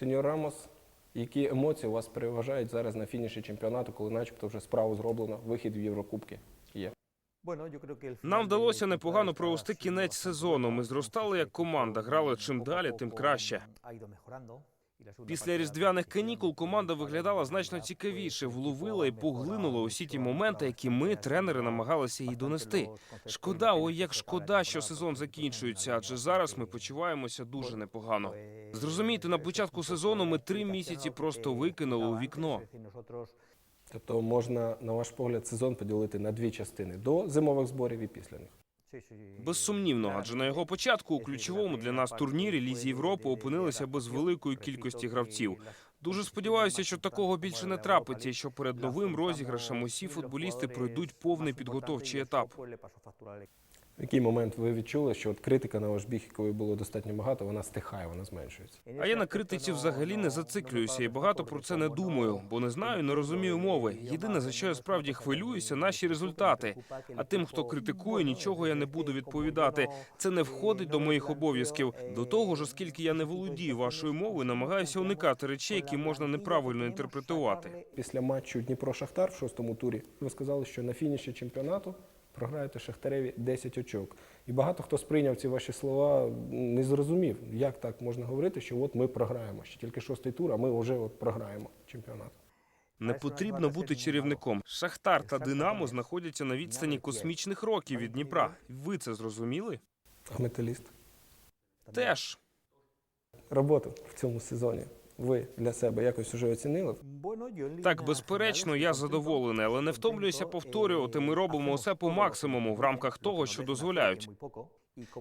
Сеньор Рамос, які емоції у вас переважають зараз на фініші чемпіонату, коли начебто вже справу зроблено, вихід в Єврокубки є? Нам вдалося непогано провести кінець сезону. Ми зростали як команда, грали чим далі, тим краще. Після різдвяних канікул команда виглядала значно цікавіше, вловила і поглинула усі ті моменти, які ми, тренери, намагалися їй донести. Шкода, ой, як шкода, що сезон закінчується, адже зараз ми почуваємося дуже непогано. Зрозумійте, на початку сезону ми три місяці просто викинули у вікно. Тобто можна, на ваш погляд, сезон поділити на дві частини до зимових зборів і після них. Безсумнівно, адже на його початку у ключовому для нас турнірі Лізі Європи опинилися без великої кількості гравців. Дуже сподіваюся, що такого більше не трапиться, що перед новим розіграшем усі футболісти пройдуть повний підготовчий етап. В який момент ви відчули, що от критика на ваш біг, якої було достатньо багато, вона стихає, вона зменшується? А я на критиці взагалі не зациклююся і багато про це не думаю, бо не знаю, не розумію мови. Єдине за що я справді хвилююся, наші результати. А тим, хто критикує, нічого я не буду відповідати. Це не входить до моїх обов'язків. До того ж, оскільки я не володію вашою мовою, намагаюся уникати речей, які можна неправильно інтерпретувати. Після матчу Дніпро-Шахтар в шостому турі ви сказали, що на фініші чемпіонату програєте Шахтареві 10 очок. І багато хто сприйняв ці ваші слова, не зрозумів, як так можна говорити, що от ми програємо. Ще тільки шостий тур, а ми вже от програємо чемпіонат. Не потрібно бути чарівником. Шахтар та Динамо знаходяться на відстані космічних років від Дніпра. Ви це зрозуміли? А металіст. Теж. Роботу в цьому сезоні ви для себе якось вже оцінили? Так, безперечно, я задоволений, але не втомлююся повторювати. Ми робимо усе по максимуму в рамках того, що дозволяють.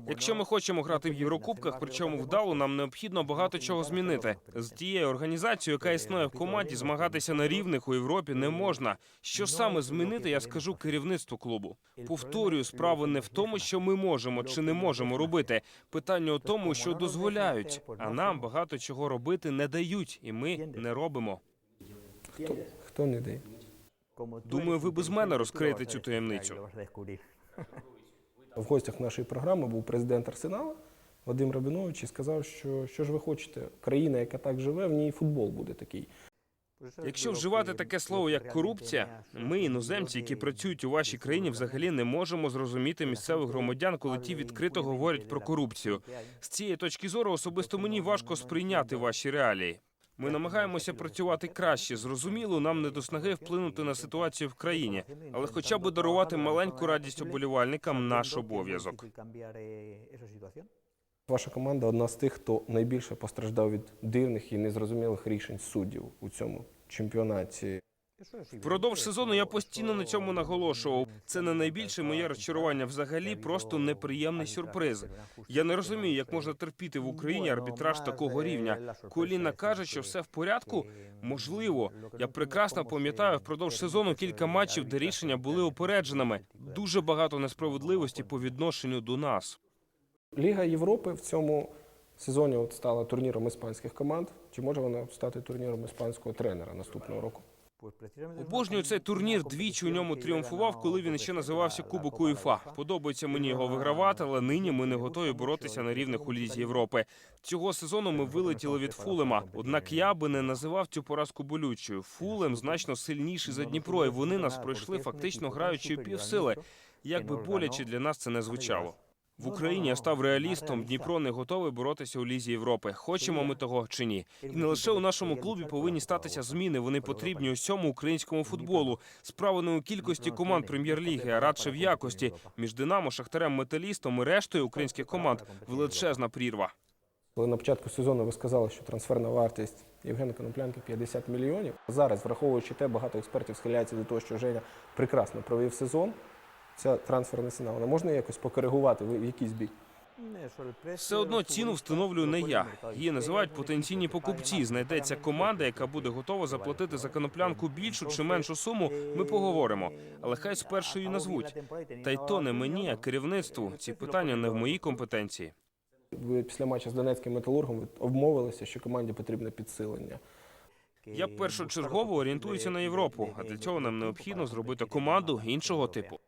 Якщо ми хочемо грати в Єврокубках, причому вдало, нам необхідно багато чого змінити. З тією організацією, яка існує в команді, змагатися на рівних у Європі не можна. Що саме змінити, я скажу керівництву клубу. Повторюю, справа не в тому, що ми можемо чи не можемо робити. Питання у тому, що дозволяють, а нам багато чого робити не дають, і ми не робимо. Хто, хто не дає? Думаю, ви без мене розкриєте цю таємницю. В гостях нашої програми був президент Арсенала Вадим Рабінович і сказав, що що ж ви хочете, країна, яка так живе, в ній футбол буде такий. Якщо вживати таке слово як корупція, ми, іноземці, які працюють у вашій країні, взагалі не можемо зрозуміти місцевих громадян, коли ті відкрито говорять про корупцію. З цієї точки зору особисто мені важко сприйняти ваші реалії. Ми намагаємося працювати краще. Зрозуміло, нам не до снаги вплинути на ситуацію в країні, але хоча б дарувати маленьку радість оболівальникам наш обов'язок. Ваша команда одна з тих, хто найбільше постраждав від дивних і незрозумілих рішень суддів у цьому чемпіонаті. Впродовж сезону я постійно на цьому наголошував. Це не найбільше моє розчарування. Взагалі, просто неприємний сюрприз. Я не розумію, як можна терпіти в Україні арбітраж такого рівня. Коліна каже, що все в порядку. Можливо, я прекрасно пам'ятаю впродовж сезону кілька матчів, де рішення були упередженими. Дуже багато несправедливості по відношенню до нас. Ліга Європи в цьому сезоні от стала турніром іспанських команд. Чи може вона стати турніром іспанського тренера наступного року? Обожнюю цей турнір. Двічі у ньому тріумфував, коли він ще називався Кубок УЄФА. Подобається мені його вигравати, але нині ми не готові боротися на рівних у лізі Європи. Цього сезону ми вилетіли від Фулема. Однак я би не називав цю поразку болючою. Фулем значно сильніший за Дніпро, і вони нас пройшли фактично граючи півсили. Як би боляче для нас це не звучало. В Україні я став реалістом. Дніпро не готовий боротися у лізі Європи. Хочемо ми того чи ні. І не лише у нашому клубі повинні статися зміни. Вони потрібні усьому українському футболу. Справа не у кількості команд прем'єр-ліги, а радше в якості. Між Динамо, Шахтарем, Металістом і рештою українських команд величезна прірва. Коли на початку сезону ви сказали, що трансферна вартість Євгена Коноплянки 50 мільйонів. Зараз, враховуючи те, багато експертів схиляються до того, що Женя прекрасно провів сезон. Ця трансферна ціна, вона можна якось покоригувати в якийсь бік? Все одно ціну встановлюю не я. Її називають потенційні покупці. Знайдеться команда, яка буде готова заплатити за коноплянку більшу чи меншу суму. Ми поговоримо. Але хай спершу її назвуть. Та й то не мені, а керівництву. Ці питання не в моїй компетенції. Ви після матчу з Донецьким металургом обмовилися, що команді потрібне підсилення. Я першочергово орієнтуюся на Європу, а для цього нам необхідно зробити команду іншого типу.